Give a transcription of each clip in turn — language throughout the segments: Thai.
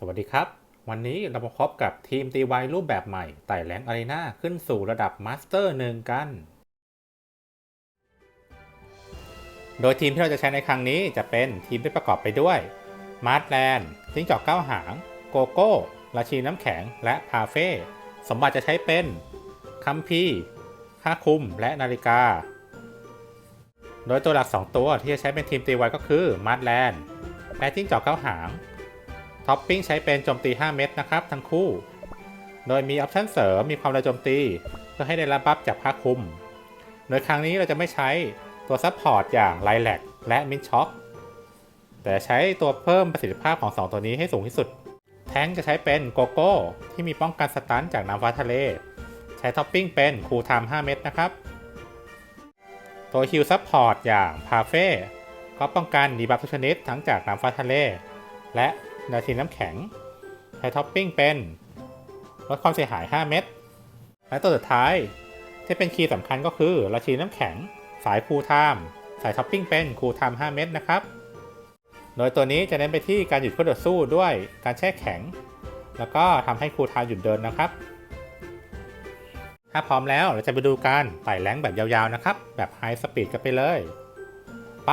สวัสดีครับ วันนี้เรามาพบกับทีมตีไวรูปแบบใหม่ไต่แรงอารีนาขึ้นสู่ระดับมาสเตอร์หนึ่งกัน โดยทีมที่เราจะใช้ในครั้งนี้จะเป็นทีมที่ประกอบไปด้วยมาร์ทแลนด์จิ้งจอกเก้าหาง โกโก้ราชีน้ำแข็ง และพาเฟ่สมบัติจะใช้เป็นคัมพีร์ผ้าคุมและนาฬิกา โดยตัวหลัก 2 ตัวที่จะใช้เป็นทีมตีไวก็คือมาร์ทแลนด์และจิ้งจอกเก้าหาง ท็อปปิ้งใช้เป็นโจมตี 5 เม็ดนะครับ ทั้งคู่ โดยมีออปชั่นเสริมมีความเร็วโจมตี เพื่อให้ได้รับบัฟจากผ้าคลุม โดยครั้งนี้เราจะไม่ใช้ตัวซัพพอร์ตอย่างไลแลกและมินช็อคแต่ใช้ตัวเพิ่มประสิทธิภาพของ 2 ตัวนี้ให้สูงที่สุด แท้งจะใช้เป็นโกโก้ที่มีป้องกันสตันจากน้ำฟ้าทะเล ใช้ท็อปปิ้งเป็นคูลไทม์5เม็ดนะครับ ตัวฮิลซัพพอร์ตอย่างพาเฟ่ก็ป้องกันดีบัฟทุกชนิดทั้งจากน้ำฟ้าทะเล และ นาทีน้ำแข็งใช้ท็อปปิ้งเป็นลดความเสียหาย 5 เม็ดและตัวสุดท้ายที่เป็นคีย์สำคัญก็คือราชีน้ำแข็ง สายคูลไทม์สายท็อปปิ้งเป็นคูลไทม์5เม็ดนะครับ โดยตัวนี้จะเน้นไปที่การหยุดคู่ต่อสู้ด้วยการแช่แข็ง แล้วก็ทำให้คูลไทม์หยุดเดินนะครับ ถ้าพร้อมแล้วเราจะไปดูการไต่แรงแบบยาวๆนะครับ แบบไฮสปีดกันไปเลย ไป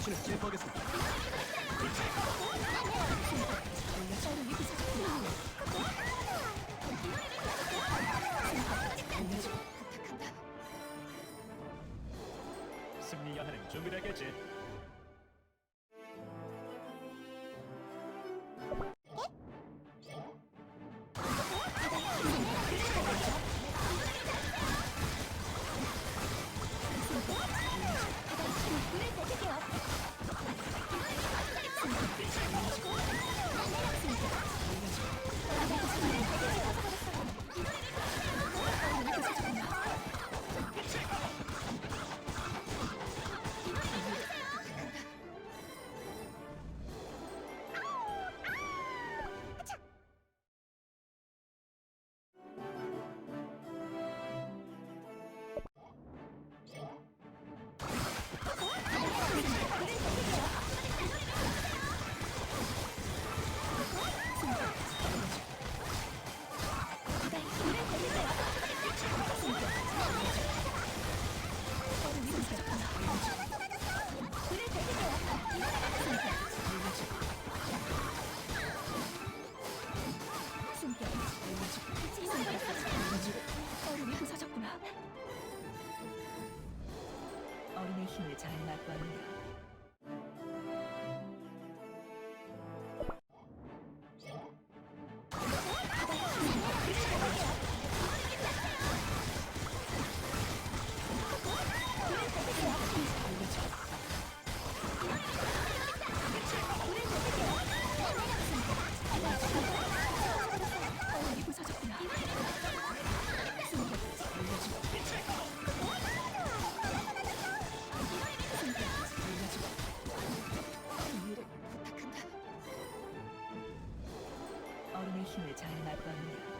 당신을 제거하겠습니다. 승리하는 준비되겠지. 얼음이 부서졌구나. 어린의 힘을 잘 맛봤네. 얼 힘을 잘 맞거든요.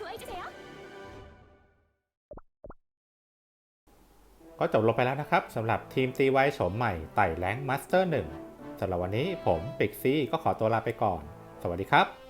좋아해 주세요. ก็จบลงไปแล้วนะครับสำหรับทีมตีไวโฉมใหม่ไต่แรงมาสเตอร์1สำหรับวันนี้ผมปิกซี่ก็ขอตัวลาไปก่อน สวัสดีครับ